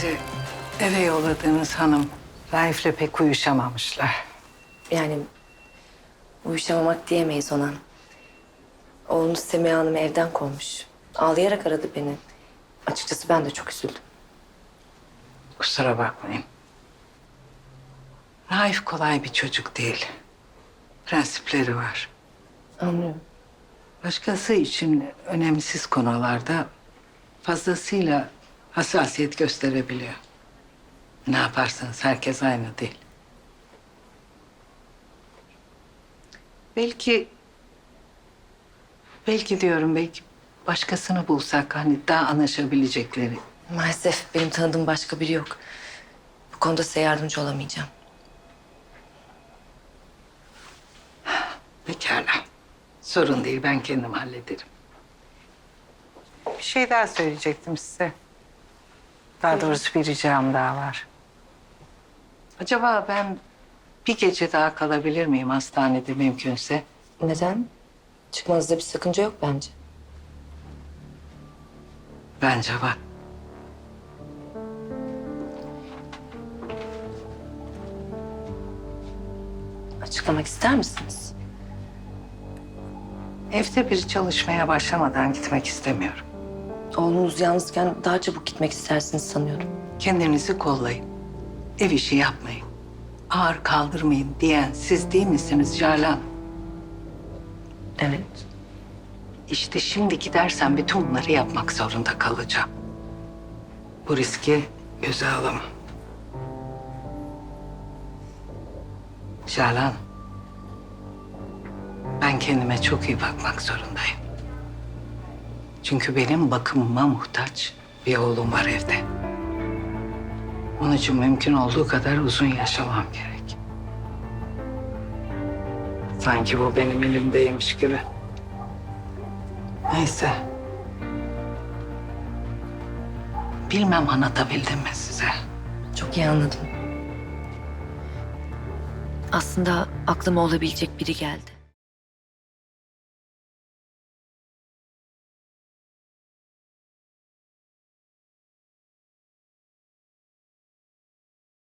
Sizi eve yolladığınız hanım Raif'le pek uyuşamamışlar. Yani uyuşamamak diyemeyiz ona. Oğlunuz Semiha Hanım evden kovmuş. Ağlayarak aradı beni. Açıkçası ben de çok üzüldüm. Kusura bakmayın. Raif kolay bir çocuk değil. Prensipleri var. Anlıyorum. Başkası için önemsiz konularda fazlasıyla hassasiyet gösterebiliyor. Ne yaparsanız herkes aynı değil. Belki, belki diyorum belki başkasını bulsak hani daha anlaşabilecekleri. Maalesef benim tanıdığım başka biri yok. Bu konuda size yardımcı olamayacağım. Pekala. Sorun değil ben kendim hallederim. Bir şey daha söyleyecektim size. Daha doğrusu bir ricam daha var. Acaba ben bir gece daha kalabilir miyim hastanede mümkünse? Neden? Çıkmanızda bir sakınca yok bence. Bence var. Açıklamak ister misiniz? Evde bir çalışmaya başlamadan gitmek istemiyorum. Oğlunuz yalnızken daha çabuk gitmek istersiniz sanıyorum. Kendinizi kollayın. Ev işi yapmayın. Ağır kaldırmayın diyen siz değil misiniz Canan? Evet. İşte şimdi gidersem bütün bunları yapmak zorunda kalacağım. Bu riski göze alamam. Canan. Ben kendime çok iyi bakmak zorundayım. Çünkü benim bakımıma muhtaç bir oğlum var evde. Onun için mümkün olduğu kadar uzun yaşamam gerek. Sanki bu benim elimdeymiş gibi. Neyse. Bilmem anlatabildim mi size? Çok iyi anladım. Aslında aklıma olabilecek biri geldi.